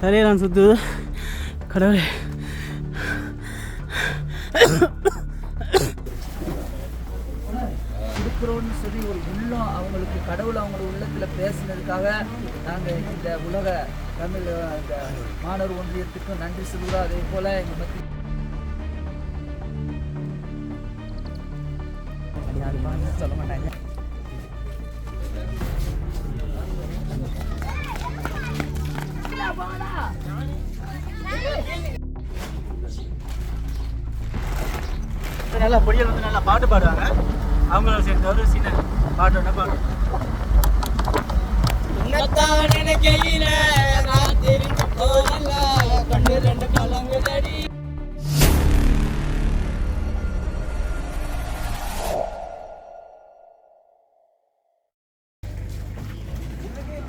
தலையெல்லாம் சுத்துது கடவுளே இருக்கிறோன்னு சொல்லி ஒரு உள்ளம் அவங்களுக்கு கடவுள் அவங்க உள்ளத்தில் பேசினதுக்காக நாங்கள் இந்த உலக தமிழ் இந்த மாணவர் ஒன்றியத்துக்கும் நன்றி சொல்கிறோம் அதே போல் எங்கள் மத்திய சொல்ல மாட்டாங்க. நல்லா பொடியல் வந்து நல்லா பாட்டு பாடுவாங்க. அவங்கள சேர்ந்து ஒரு சின்ன பாட்டு ஒன்று பாடுவோம்.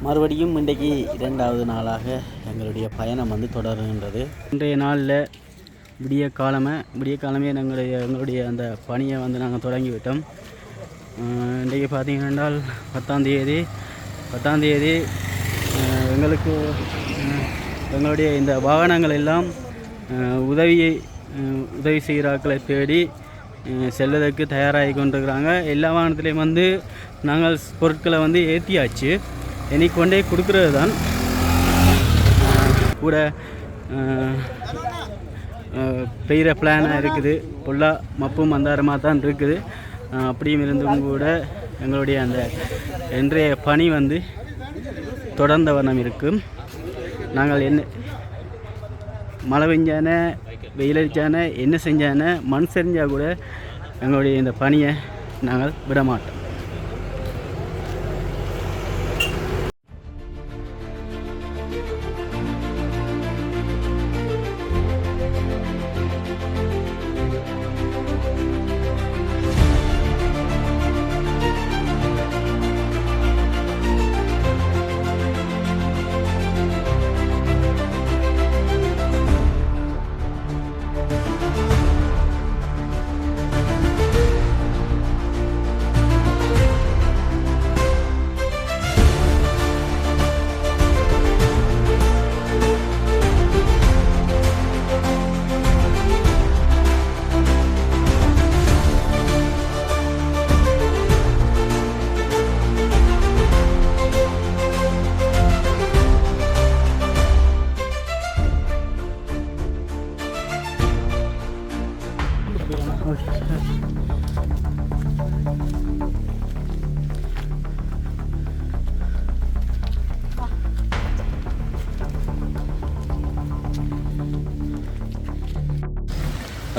மறுபடியும் இன்றைக்கு இரண்டாவது நாளாக எங்களுடைய பயணம் வந்து தொடருகின்றது. இன்றைய நாளில் விடிய காலமே விடிய காலமே எங்களுடைய எங்களுடைய அந்த பணியை வந்து நாங்கள் தொடங்கிவிட்டோம். அஹ் இன்றைக்கு பார்த்தீங்கன்னா பத்தாம் தேதி பத்தாம் தேதி எங்களுக்கு எங்களுடைய இந்த வாகனங்கள் எல்லாம் உதவியை உதவி செய்கிறாக்களை தேடி செல்வதற்கு தயாராகி கொண்டிருக்கிறாங்க. எல்லா வாகனத்துலேயும் வந்து நாங்கள் பொருட்களை வந்து ஏற்றியாச்சு இனி கொண்டே கொடுக்குறது தான் கூட பெய்கிற பிளானாக இருக்குது. ஃபுல்லாக மப்பும் மந்தாரமாக தான் இருக்குது. அப்படியும் இருந்தும் கூட எங்களுடைய அந்த இன்றைய பணி வந்து தொடர்ந்த வண்ணம் இருக்கும். நாங்கள் என்ன மழை பெஞ்சான வெயில் என்ன செஞ்சான மண் செஞ்சால் கூட எங்களுடைய இந்த பணியை நாங்கள் விட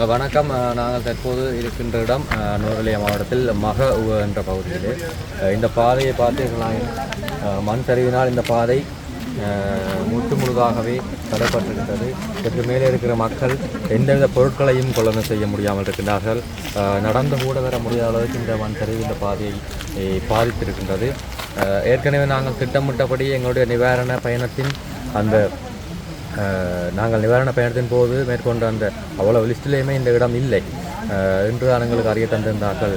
வணக்கம். நாங்கள் தற்போது இருக்கின்ற இடம் அஹ், மாவட்டத்தில் மக உ என்ற பகுதியில். இந்த பாதையை பார்த்தீர்களா மண் சரிவினால் இந்த பாதை முட்டு முற்று முழுதாகவே தடைப்பட்டிருக்கிறது இதற்கு மேலே இருக்கிற மக்கள் எந்தவித பொருட்களையும் கொள்ளணும் செய்ய முடியாமல் இருக்கின்றார்கள். நடந்து கூட வர முடியாத அளவுக்கு இந்த மண் சரிவு இந்த பாதையை பாதித்திருக்கின்றது. ஏற்கனவே நாங்கள் திட்டமிட்டபடி எங்களுடைய நிவாரண பயணத்தின் அந்த நாங்கள் நிவாரண பயணத்தின் போது மேற்கொண்ட அந்த அவ்வளவு லிஸ்டிலேயுமே இந்த இடம் இல்லை. அஹ், இன்று தான் எங்களுக்கு அறிய தந்திருந்தார்கள்.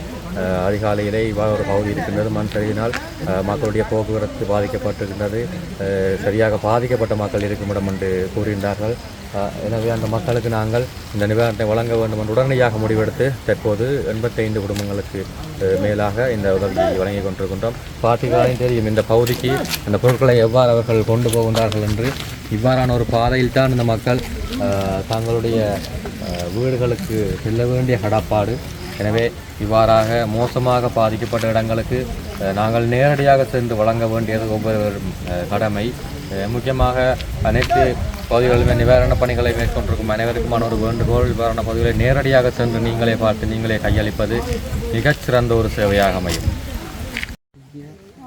அதிகாலையிலே இவ்வாறு ஒரு பகுதி இருக்கின்றது. மண் சரிவினால் மக்களுடைய போக்குவரத்து பாதிக்கப்பட்டிருக்கின்றது சரியாக பாதிக்கப்பட்ட மக்கள் இருக்கும் இடம் என்று கூறியிருந்தார்கள். எனவே அந்த மக்களுக்கு நாங்கள் இந்த நிவாரணத்தை வழங்க வேண்டும் என்று உடனடியாக முடிவெடுத்து தற்போது எண்பத்தைந்து குடும்பங்களுக்கு மேலாக இந்த உதவியை வழங்கி கொண்டிருக்கின்றோம். பார்த்தீர்களாலும் தெரியும் இந்த பகுதிக்கு அந்த பொருட்களை எவ்வாறு அவர்கள் கொண்டு போகின்றார்கள் என்று. இவ்வாறான ஒரு பாதையில் தான் இந்த மக்கள் தங்களுடைய வீடுகளுக்கு செல்ல வேண்டிய கடப்பாடு எனவே இவ்வாறாக மோசமாக பாதிக்கப்பட்ட இடங்களுக்கு நாங்கள் நேரடியாக சென்று வழங்க வேண்டியது அஹ், கடமை. முக்கியமாக அனைத்து பகுதிகளிலுமே நிவாரணப் பணிகளை மேற்கொண்டிருக்கும் அனைவருக்குமான ஒரு வேண்டுகோள் நிவாரணப் பகுதிகளை நேரடியாக சென்று நீங்களே பார்த்து நீங்களே கையளிப்பது மிகச்சிறந்த ஒரு சேவையாக அமையும்.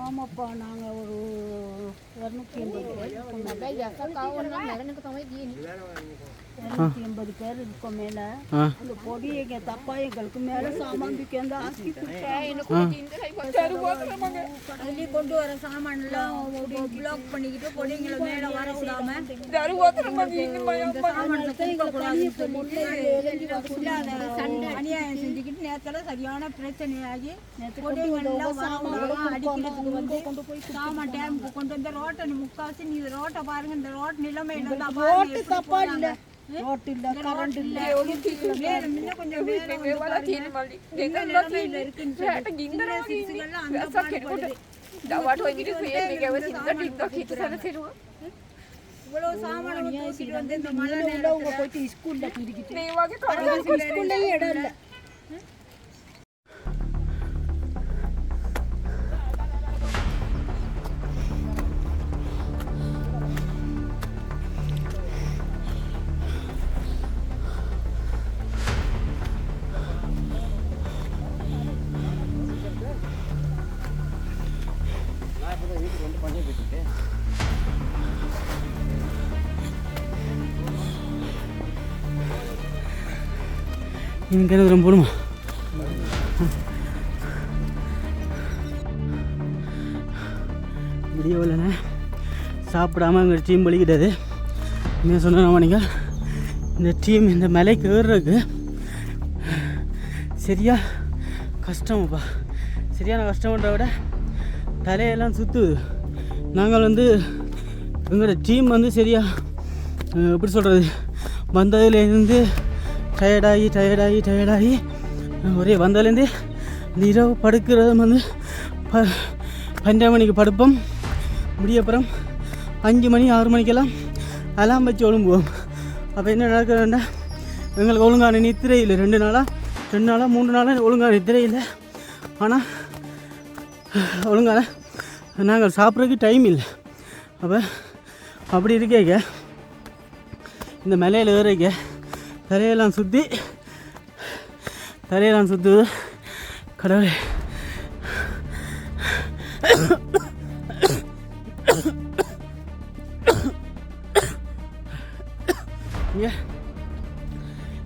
ஆமாப்பா நாங்கள் ஒரு இரநூத்தி எண்பது இருநூத்தி எண்பது பேர் இருக்கோம் மேல. அந்த பொடி எங்க தப்பா எங்களுக்கு மேல சாமான் ஆக்கி அதுலயே கொண்டு வர சாமான் எல்லாம் பிளாக் பண்ணிக்கிட்டு பொடிங்களை மேல வர விடாம இந்த அதை அநியாயம் செஞ்சுக்கிட்டு நேரத்துல சரியான பிரச்சனையாகி பொடிகள் எல்லாம் சாமான் அடிக்கிறதுக்கு வந்து கொண்டு போய் சாமான் டேமுக்கு கொண்டு வந்து ரோட்டை முக்காசி நீ ரோட்டை பாருங்க இந்த ரோட் நிலைமை ரோட்டு தப்பா இல்ல. ரோட் இல்ல. கரண்ட் இல்ல. வேற இன்னும் கொஞ்சம் வேற இங்கே ரொம்ப போடுமா? விடிய சாப்பிடாம அங்கே டீம் வலிக்கிட்டது என்ன சொன்ன நீங்கள் இந்த டீம் இந்த மலைக்கு ஏறுறதுக்கு சரியா கஷ்டமாப்பா. சரியான கஷ்டம்ன்றத விட தலையெல்லாம் சுற்றுது நாங்கள் வந்து எங்களோட டீம் வந்து சரியா எப்படி சொல்கிறது வந்ததுலேருந்து டயர்டாகி டயர்டாகி டயர்டாகி ஒரே வந்தாலேருந்து இந்த இரவு படுக்கிறது வந்து ப பன்னெண்டு மணிக்கு படுப்போம். முடியப்புறம் அஞ்சு மணி ஆறு மணிக்கெல்லாம் அலாம் வச்சு ஒழுங்குவோம். அப்போ என்ன நடக்குதுன்னா எங்களுக்கு ஒழுங்கான நித்திரை இல்லை ரெண்டு நாளாக ரெண்டு நாளாக மூணு நாளாக ஒழுங்கான நித்திரை இல்லை ஆனால் ஒழுங்கான நாங்கள் சாப்பிட்றதுக்கு டைம் இல்லை. அப்போ அப்படி இருக்கேங்க. இந்த மலையில் ஏறிக்க தரையெல்லாம் சுற்றி தரையெல்லாம் சுற்றுது கடவுளே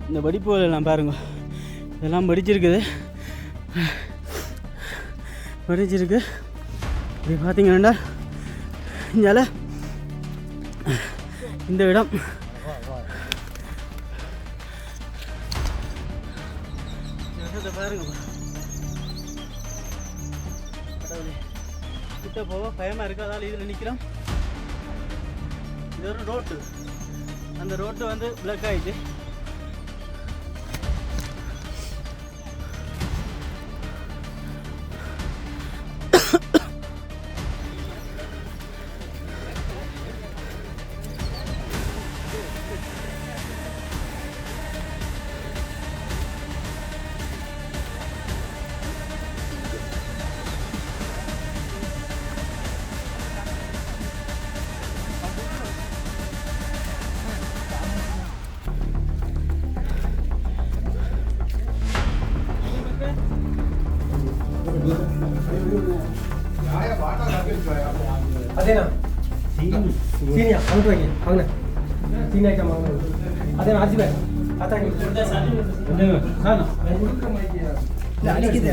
இந்த படிப்புகள் எல்லாம் பாருங்க இதெல்லாம் படிச்சிருக்குது படிச்சிருக்கு இப்படி பார்த்தீங்கன்னா இங்கால இந்த இடம் பயமாக இருக்காதால் இதில் நிற்கிறோம் இது ஒரு ரோட்டு. அந்த ரோட்டு வந்து பிளக் ஆகிடுச்சு ಅದೇನಾ ಸೀನಿಯ ಅಂಗಡಿ ಹೋಗಿ ಅವನ ಸೀನಿ ಐಟಮ್ ಅವನ ಅದೇನ ಆಜಿ ಬಾಯ್ ಆತಾಗಿ ಅಡಿಕಿದೆ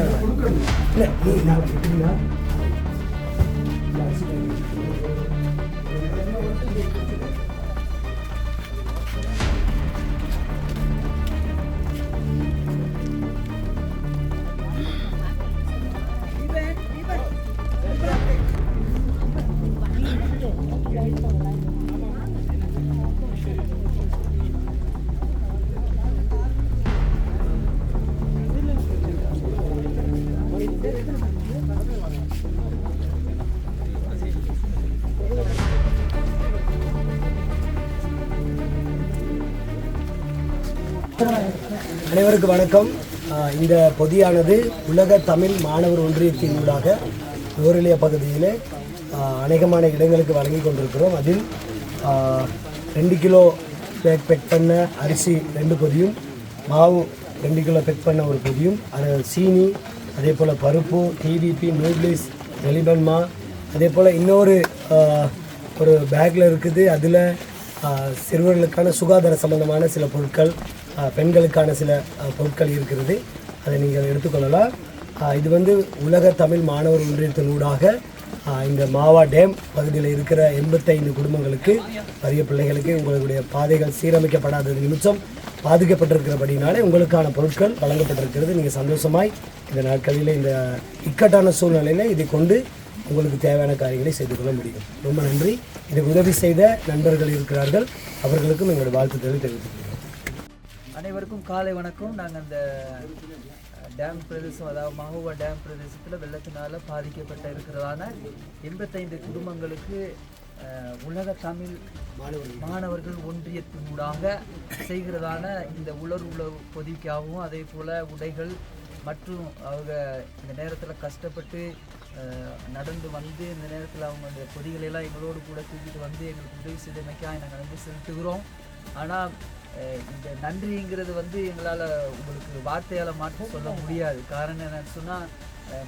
அனைவருக்கும் வணக்கம். இந்த பொதியானது உலக தமிழ் மாணவர் ஒன்றியத்தின் ஊடாக நூறிலிய பகுதியில் அநேகமான இடங்களுக்கு வழங்கி கொண்டிருக்கிறோம். அதில் ரெண்டு கிலோ பேக் பெக் பண்ண அரிசி ரெண்டு பொதியும் மாவு ரெண்டு கிலோ பெக் பண்ண ஒரு பொதியும் அது சீனி அதே போல் பருப்பு டிடிபி நூட்லிஸ் எலிபன்மா அதே போல் இன்னொரு ஒரு பேக்கில் இருக்குது. அதில் சிறுவர்களுக்கான சுகாதார சம்பந்தமான சில பொருட்கள் பெண்களுக்கான சில பொருட்கள் இருக்கிறது. அதை நீங்கள் எடுத்துக்கொள்ளலாம். இது வந்து உலக தமிழ் மாணவர் ஒன்றியத்தினூடாக இந்த மாவா டேம் பகுதியில் இருக்கிற எண்பத்தைந்து குடும்பங்களுக்கு பெரிய பிள்ளைகளுக்கு உங்களுடைய பாதைகள் சீரமைக்கப்படாத நிமிஷம் பாதிக்கப்பட்டிருக்கிறபடினாலே உங்களுக்கான பொருட்கள் வழங்கப்பட்டிருக்கிறது. நீங்கள் சந்தோஷமாய் இந்த நாட்களில் இந்த இக்கட்டான சூழ்நிலையில் இதை கொண்டு உங்களுக்கு தேவையான காரியங்களை செய்து கொள்ள முடியும். ரொம்ப நன்றி. இதை உதவி செய்த நண்பர்கள் இருக்கிறார்கள். அவர்களுக்கும் எங்களுடைய வாழ்த்துக்களை தெரிவித்துக்கிறேன் அனைவருக்கும் காலை வணக்கம். நாங்கள் அந்த டேம் பிரதேசம் அதாவது மகோவா டேம் பிரதேசத்தில் வெள்ளத்தினால பாதிக்கப்பட்ட இருக்கிறதான எண்பத்தைந்து குடும்பங்களுக்கு உலக தமிழ் மாணவர்கள் ஒன்றியத்தினூடாக செய்கிறதான இந்த உலர் உழவு பொதிக்காகவும் அதே போல் உடைகள் மற்றும் அவங்க இந்த நேரத்தில் கஷ்டப்பட்டு நடந்து வந்து இந்த நேரத்தில் அவங்க அந்த பொதிகளெல்லாம் எங்களோடு கூட தூக்கிட்டு வந்து எங்களுக்கு உதவி செய்தமைக்காக நாங்கள் வந்து செலுத்துகிறோம். ஆனால் இந்த நன்றிங்கிறது வந்து எங்களால் உங்களுக்கு வார்த்தையால் மாற்ற சொல்ல முடியாது. காரணம் என்னன்னு சொன்னால்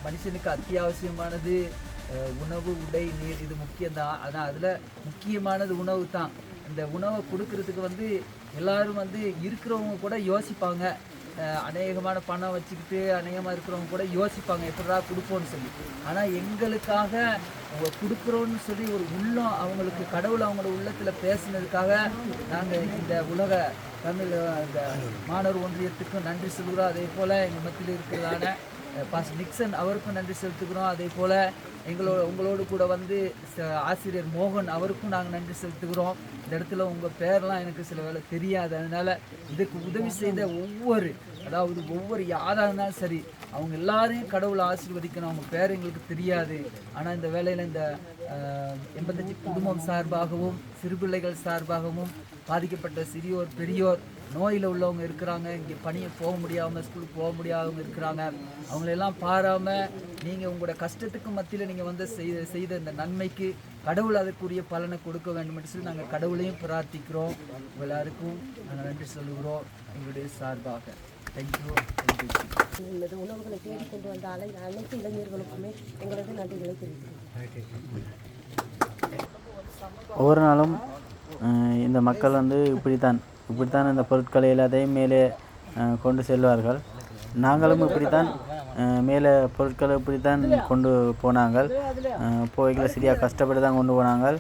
மனுஷனுக்கு அத்தியாவசியமானது உணவு உடை நீர் இது முக்கியம்தான் ஆனால் அதில் முக்கியமானது உணவு தான். இந்த உணவை கொடுக்கறதுக்கு வந்து எல்லாரும் வந்து இருக்கிறவங்க கூட யோசிப்பாங்க. அநேகமான பணம் வச்சுக்கிட்டு அநேகமாக இருக்கிறவங்க கூட யோசிப்பாங்க எப்படா கொடுப்போம்னு சொல்லி. ஆனால் எங்களுக்காக அவங்க கொடுக்குறோன்னு சொல்லி ஒரு உள்ளம் அவங்களுக்கு கடவுள் அவங்களோட உள்ளத்தில் பேசினதுக்காக நாங்கள் இந்த உலக தமிழ் இந்த மாணவர் ஒன்றியத்துக்கும் நன்றி சொல்கிறோம் அதே போல் எங்கள் மத்தியில் இருக்கிறதான பாஸ் நிக்சன் அவருக்கும் நன்றி செலுத்துகிறோம். அதே போல் எங்களோட உங்களோடு கூட வந்து ச- ஆசிரியர் மோகன் அவருக்கும் நாங்கள் நன்றி செலுத்துகிறோம். இந்த இடத்துல உங்கள் பேரெலாம் எனக்கு சில வேலை தெரியாது. அதனால் இதுக்கு உதவி செய்த ஒவ்வொரு அதாவது ஒவ்வொரு யாராக இருந்தாலும் சரி அவங்க எல்லாரையும் கடவுளை ஆசீர்வதிக்கணும். அவங்க பேர் எங்களுக்கு தெரியாது. ஆனால் இந்த வேலையில் இந்த எண்பத்தஞ்சு குடும்பம் சார்பாகவும் சிறுபிள்ளைகள் சார்பாகவும் பாதிக்கப்பட்ட சிறியோர் பெரியோர் நோயில் உள்ளவங்க இருக்கிறாங்க இங்கே பணியை போக முடியாமல் ஸ்கூலுக்கு போக முடியாதவங்க இருக்கிறாங்க. அவங்களெல்லாம் பாராமல் நீங்கள் உங்களோட கஷ்டத்துக்கு மத்தியில் நீங்கள் வந்து செய்த செய்த இந்த நன்மைக்கு கடவுள் அதற்குரிய பலனை கொடுக்க வேண்டும் என்று சொல்லி நாங்கள் கடவுளையும் பிரார்த்திக்கிறோம். எல்லாருக்கும் நாங்கள் நன்றி சொல்லுகிறோம். எங்களுடைய சார்பாக. தேங்க்யூ உள்ளது உணவுகளை தேடி கொண்டு வந்த அலை அனைத்து இளைஞர்களுக்குமே எங்களது நன்றிகளை தெரிவிக்கிறோம் ஒவ்வொரு நாளும் இந்த மக்கள் வந்து இப்படித்தான். இப்படித்தான் அந்த பொருட்களை எல்லாத்தையும் மேலே கொண்டு செல்வார்கள். நாங்களும் இப்படித்தான் மேலே பொருட்களை இப்படித்தான் கொண்டு போனாங்கள். போய்களை சரியாக கஷ்டப்பட்டு தான் கொண்டு போனாங்கள்.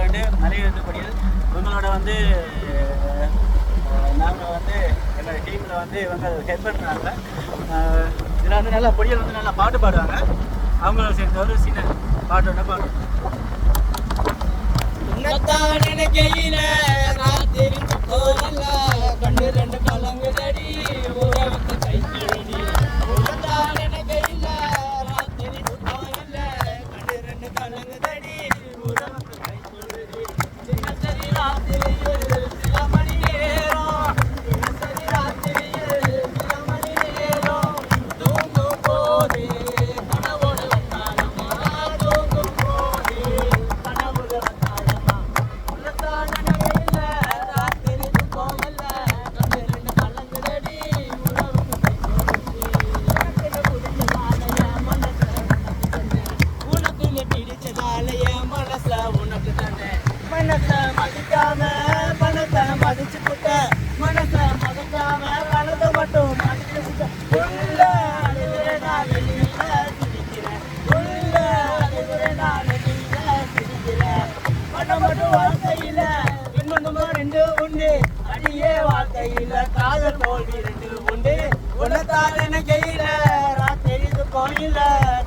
எங்களை படிகள் வந்து மலையெழுத்து இவங்களோட வந்து நாங்கள் வந்து எங்களோட டீமில் வந்து இவங்க ஹெல்ப் பண்ணுறாங்க இதில் வந்து நல்லா பொடியல் வந்து நல்லா பாட்டு பாடுவாங்க. அவங்களோட சேர்ந்த ஒரு சின்ன பாட்டோட பாடுவோம். உன்னத்தான் நான் தெரிஞ்சு போகல கண்ணு ரெண்டு கலங்குதடி பணம் மட்டும் வாழ்க்கையில இன்னொன்னு ரெண்டு உண்டு. அடியே வாழ்க்கையில காதல் தோல்வி ரெண்டு உண்டு. உனத்தால் என்ன கையில ராத்திரி கோயில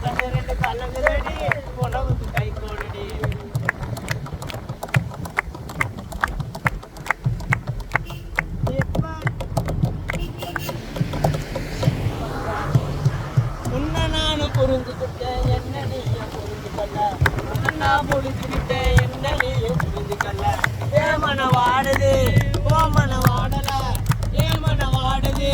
கண்ணு ரெண்டு கலங்குதடி உணவுக்கு கை கோடுடி. உன்னை நானும் புரிஞ்சுக்கிட்டேன். என்ன நீயும் புரிஞ்சுக்கல? நான் புரிஞ்சுக்கிட்டேன். பிடிக்கல ஏமன வாடுது ஓமன வாடல. ஏமன வாடுது.